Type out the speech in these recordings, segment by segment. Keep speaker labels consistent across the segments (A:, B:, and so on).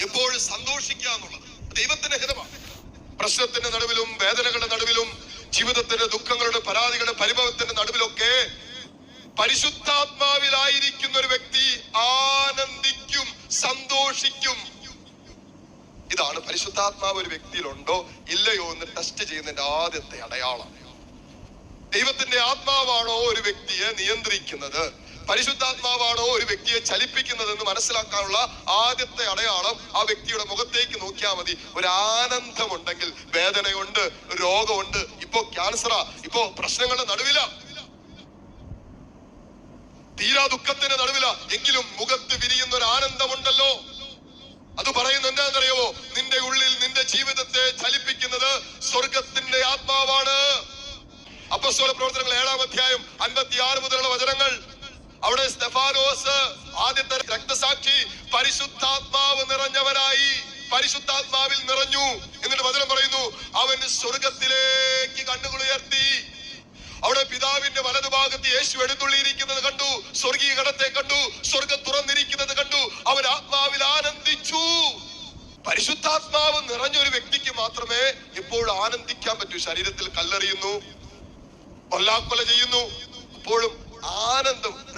A: എപ്പോഴും സന്തോഷിക്കുക എന്നുള്ളത്. ദൈവത്തിന്റെ ഹിതമാണ്. പ്രശ്നത്തിന്റെ നടുവിലും വേദനകളുടെ നടുവിലും ജീവിതത്തിന്റെ ദുഃഖങ്ങളുടെ പരാതികളുടെ പരിഭവത്തിന്റെ നടുവിലൊക്കെ പരിശുദ്ധാത്മാവിലായിരിക്കുന്ന ഒരു വ്യക്തി ആനന്ദിക്കും സന്തോഷിക്കും. ഇതാണ് പരിശുദ്ധാത്മാവ് ഒരു വ്യക്തിയിലുണ്ടോ ഇല്ലയോ എന്ന് ടെസ്റ്റ് ചെയ്യുന്നതിന്റെ ആദ്യത്തെ അടയാളം. ദൈവത്തിന്റെ ആത്മാവാണോ ഒരു വ്യക്തിയെ നിയന്ത്രിക്കുന്നത്? പരിശുദ്ധാത്മാവാണോ ഒരു വ്യക്തിയെ ചലിപ്പിക്കുന്നത് എന്ന് മനസ്സിലാക്കാനുള്ള ആദ്യത്തെ അടയാളം ആ വ്യക്തിയുടെ മുഖത്തേക്ക് നോക്കിയാൽ മതി. ഒരു ആനന്ദമുണ്ടെങ്കിൽ വേദനയുണ്ട് രോഗമുണ്ട് ഇപ്പോ ക്യാൻസറാ ഇപ്പോ പ്രശ്നങ്ങളുടെ നടുവില. തീരാ ദുഃഖത്തിന്റെ നടുവില. എങ്കിലും മുഖത്ത് വിരിയുന്ന ഒരു ആനന്ദമുണ്ടല്ലോ. അത് പറയുന്ന എന്താണെന്നറിയാവോ? നിന്റെ ഉള്ളിൽ നിന്റെ ജീവിതത്തെ ചലിപ്പിക്കുന്നത് സ്വർഗത്തിന്റെ ആത്മാവാണ്. അപ്പസ്വല പ്രവർത്തനങ്ങൾ ഏഴാം അധ്യായം അൻപത്തി ആറ് മുതലുള്ള വചനങ്ങൾ. അവിടെ സ്തെഫാനോസ് ആദ്യത്തെ രക്തസാക്ഷി പരിശുദ്ധാത്മാവ് നിറഞ്ഞവനായി പരിശുദ്ധാത്മാവിൽ നിറഞ്ഞു. എന്നിട്ട് വചനം പറയുന്നു അവൻ സ്വർഗത്തിലേക്ക് കണ്ണുകൾ ഉയർത്തി. അവിടെ പിതാവിന്റെ വലതുഭാഗത്ത് യേശു എടുത്തുള്ളിയിരിക്കുന്നത് കണ്ടു സ്വർഗീയ കടത്തെ കണ്ടു സ്വർഗം തുറന്നിരിക്കുന്നത് കണ്ടു. അവൻ ആത്മാവിൽ ആനന്ദിച്ചു. പരിശുദ്ധാത്മാവ് നിറഞ്ഞ ഒരു വ്യക്തിക്ക് മാത്രമേ ഇപ്പോൾ ആനന്ദിക്കാൻ പറ്റൂ. ശരീരത്തിൽ കല്ലെറിയുന്നു കൊല്ലാക്കൊല ചെയ്യുന്നു. അപ്പോഴും ആനന്ദം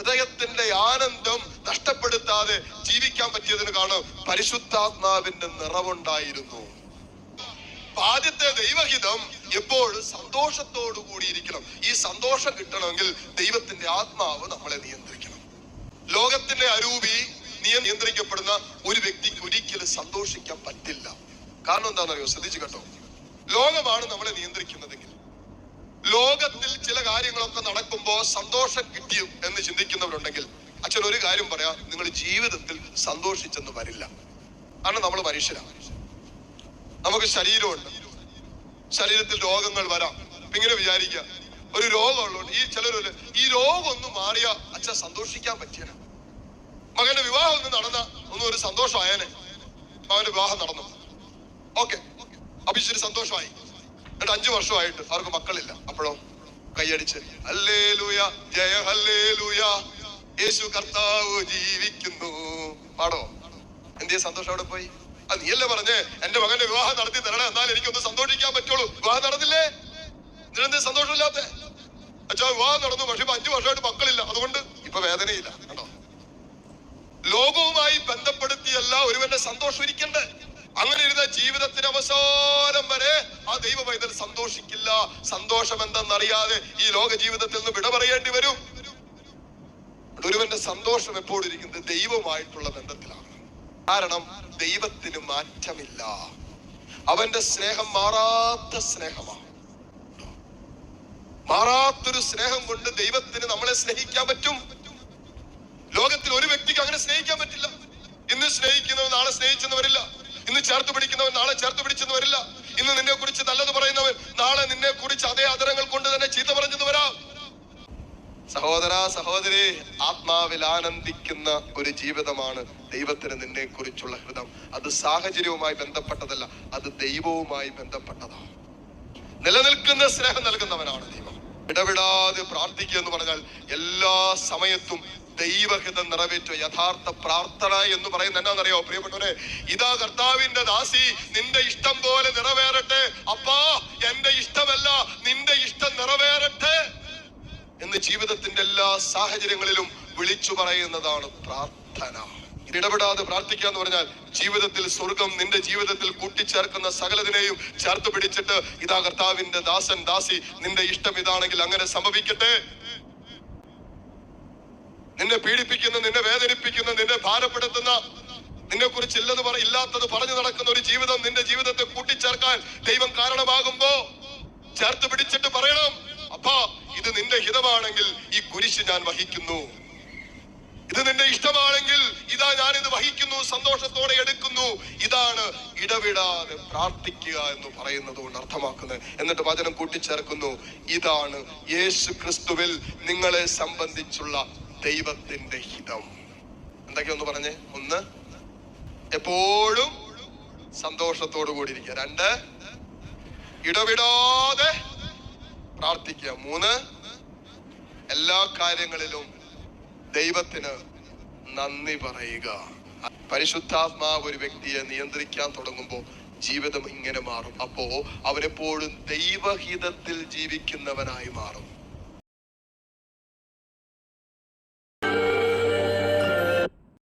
A: ആനന്ദം നഷ്ടപ്പെടുത്താതെ ജീവിക്കാൻ പറ്റിയതിന് കാണും പരിശുദ്ധാത്മാവിന്റെ നിറവുണ്ടായിരുന്നു. ആദ്യത്തെ ദൈവഹിതം എപ്പോഴും സന്തോഷത്തോടു കൂടിയിരിക്കണം ഈ സന്തോഷം കിട്ടണമെങ്കിൽ ദൈവത്തിന്റെ ആത്മാവ് നമ്മളെ നിയന്ത്രിക്കണം. ലോകത്തിന്റെ അരൂപി നിയന്ത്രിക്കപ്പെടുന്ന ഒരു വ്യക്തിക്ക് ഒരിക്കലും സന്തോഷിക്കാൻ പറ്റില്ല. കാരണം എന്താണെന്നറിയോ? ശ്രദ്ധിച്ചു കേട്ടോ. ലോകമാണ് നമ്മളെ നിയന്ത്രിക്കുന്നതെങ്കിൽ. ലോകത്തിൽ ചില കാര്യങ്ങളൊക്കെ നടക്കുമ്പോൾ സന്തോഷം കിട്ടിയും എന്ന് ചിന്തിക്കുന്നവരുണ്ടെങ്കിൽ അച്ഛൻ ഒരു കാര്യം പറയാം നിങ്ങൾ ജീവിതത്തിൽ സന്തോഷിച്ചെന്ന് വരില്ല. ആണ് നമ്മൾ മനുഷ്യരാണ് നമുക്ക് ശരീരമുണ്ട്. ശരീരത്തിൽ രോഗങ്ങൾ വരാം. ഇങ്ങനെ വിചാരിക്കുക ഒരു രോഗമുള്ളതുകൊണ്ട് ഈ ചിലര് ഈ രോഗം ഒന്ന് മാറിയ അച്ഛൻ സന്തോഷിക്കാൻ പറ്റിയ മകന്റെ വിവാഹം ഒന്ന് നടന്ന ഒന്നും ഒരു സന്തോഷമായേനെ. മകന്റെ വിവാഹം നടന്നു. ഓക്കെ. അപ്പൊ സന്തോഷമായി. എന്നിട്ട് അഞ്ചു വർഷമായിട്ട് അവർക്ക് മക്കളില്ല. അപ്പോഴോ? കൈയടിച്ച് ഹല്ലേ ലൂയ ജയ ഹല്ലേ ലൂയ യേശു കർത്താവ് ജീവിക്കുന്നു. പാടോ? എന്തേ സന്തോഷം അവിടെ പോയി? അത് നീയല്ലേ പറഞ്ഞേ എന്റെ മകന്റെ വിവാഹം നടത്തി തരണേ എന്നാൽ എനിക്കൊന്ന് സന്തോഷിക്കാൻ പറ്റുള്ളൂ. വിവാഹം നടന്നില്ലേ? ഇതിനെന്തേ സന്തോഷമില്ലാത്ത? അച്ഛാ വിവാഹം നടന്നു പക്ഷെ ഇപ്പൊ അഞ്ചു വർഷമായിട്ട് മക്കളില്ല. അതുകൊണ്ട് ഇപ്പൊ വേദനയില്ല കേട്ടോ ലോകവുമായി ബന്ധപ്പെടുത്തിയല്ല ഒരുവന്റെ സന്തോഷം ഇരിക്കണ്ടേ അങ്ങനെ ഇരുന്ന ജീവിതത്തിന് അവസാനം വരെ ആ ദൈവ പൈതൽ സന്തോഷിക്കില്ല. സന്തോഷം എന്തെന്നറിയാതെ ഈ ലോക ജീവിതത്തിൽ നിന്ന് വിട പറയേണ്ടി വരും. ഒരുവന്റെ സന്തോഷം എപ്പോഴും ഇരിക്കുന്നത് ദൈവമായിട്ടുള്ള ബന്ധത്തിലാണ്. കാരണം ദൈവത്തിന് മാറ്റമില്ല. അവന്റെ സ്നേഹം മാറാത്ത സ്നേഹമാണ്. മാറാത്തൊരു സ്നേഹം കൊണ്ട് ദൈവത്തിന് നമ്മളെ സ്നേഹിക്കാൻ പറ്റും. ലോകത്തിൽ ഒരു വ്യക്തിക്ക് അങ്ങനെ സ്നേഹിക്കാൻ പറ്റില്ല. ഇന്ന് സ്നേഹിക്കുന്നവർ നാളെ സ്നേഹിച്ചെന്ന് വരില്ല. ഇന്ന് ചേർത്ത് പിടിക്കുന്നവൻ നാളെ ചേർത്ത് പിടിച്ചെന്ന് വരില്ല. ഇന്ന് നിന്നെ കുറിച്ച് നല്ലത് പറയുന്നവൻ നാളെ നിന്നെ കുറിച്ച് അതേ അതരങ്ങൾ കൊണ്ട് തന്നെ ചീത്ത പറഞ്ഞെന്ന് വരാം. സഹോദര സഹോദരി ആത്മാവിൽ ആനന്ദിക്കുന്ന ഒരു ജീവിതമാണ് ദൈവത്തിന് നിന്നെ കുറിച്ചുള്ള ഹൃദം. അത് സാഹചര്യവുമായി ബന്ധപ്പെട്ടതല്ല അത് ദൈവവുമായി ബന്ധപ്പെട്ടതാണ് നിലനിൽക്കുന്ന സ്നേഹം നൽകുന്നവനാണ് ദൈവം. ഇടവിടാതെ പ്രാർത്ഥിക്കുക എന്ന് പറഞ്ഞാൽ എല്ലാ സമയത്തും ദൈവഹിതം നിറവേറ്റുക യഥാർത്ഥ പ്രാർത്ഥന എന്ന് പറയുന്നത് എന്നാന്നറിയോ പ്രിയപ്പെട്ടവരെ ഇതാ കർത്താവിന്റെ ദാസി നിന്റെ ഇഷ്ടം പോലെ നിറവേറട്ടെ. അപ്പാ എന്റെ ഇഷ്ടമല്ല നിന്റെ ഇഷ്ടം നിറവേറട്ടെ എന്ന് ജീവിതത്തിന്റെ എല്ലാ സാഹചര്യങ്ങളിലും വിളിച്ചു പറയുന്നതാണ് പ്രാർത്ഥന. ഇടപെടാതെ പ്രാർത്ഥിക്കുക എന്ന് പറഞ്ഞാൽ ജീവിതത്തിൽ സ്വർഗം നിന്റെ ജീവിതത്തിൽ കൂട്ടിച്ചേർക്കുന്ന സകലതിനെയും ചേർത്ത് പിടിച്ചിട്ട് ഇതാ കർത്താവിന്റെ ദാസൻ ദാസി നിന്റെ ഇഷ്ടം ഇതാണെങ്കിൽ അങ്ങനെ സംഭവിക്കട്ടെ. നിന്നെ പീഡിപ്പിക്കുന്ന നിന്നെ വേദനിപ്പിക്കുന്ന നിന്നെ ഭാരപ്പെടുത്തുന്ന നിന്നെ കുറിച്ച് ഇല്ലെന്ന് പറ ഇല്ലാത്തത് പറഞ്ഞു നടക്കുന്ന ഒരു ജീവിതം നിന്റെ ജീവിതത്തെ കൂട്ടിച്ചേർക്കാൻ ദൈവം കാരണമാകുമ്പോ ചേർത്ത് പിടിച്ചിട്ട് പറയണം അപ്പാ ഇത് നിന്റെ ഹിതമാണെങ്കിൽ ഈ കുരിശ് ഞാൻ വഹിക്കുന്നു. ഇത് നിന്റെ ഇഷ്ടമാണെങ്കിൽ ഇതാ ഞാൻ ഇത് വഹിക്കുന്നു സന്തോഷത്തോടെ എടുക്കുന്നു. ഇതാണ് ഇടവിടാതെ പ്രാർത്ഥിക്കുക എന്ന് പറയുന്നത് കൊണ്ട് അർത്ഥമാക്കുന്നത്. എന്നിട്ട് വചനം കൂട്ടിച്ചേർക്കുന്നു. ഇതാണ് യേശു ക്രിസ്തുവിൽ നിങ്ങളെ സംബന്ധിച്ചുള്ള ദൈവത്തിന്റെ ഹിതം. എന്തൊക്കെയൊന്ന് പറഞ്ഞേ? ഒന്ന് എപ്പോഴും സന്തോഷത്തോടു കൂടി ഇരിക്കുക രണ്ട് ഇടവിടാതെ പ്രാർത്ഥിക്കുക. മൂന്ന് എല്ലാ കാര്യങ്ങളിലും ദൈവത്തിന് നന്ദി പറയുക. പരിശുദ്ധാത്മാവ് ഒരു വ്യക്തിയെ നിയന്ത്രിക്കാൻ തുടങ്ങുമ്പോൾ ജീവിതം ഇങ്ങനെ മാറും. അപ്പോ അവരെപ്പോഴും ദൈവഹിതത്തിൽ ജീവിക്കുന്നവനായി മാറും.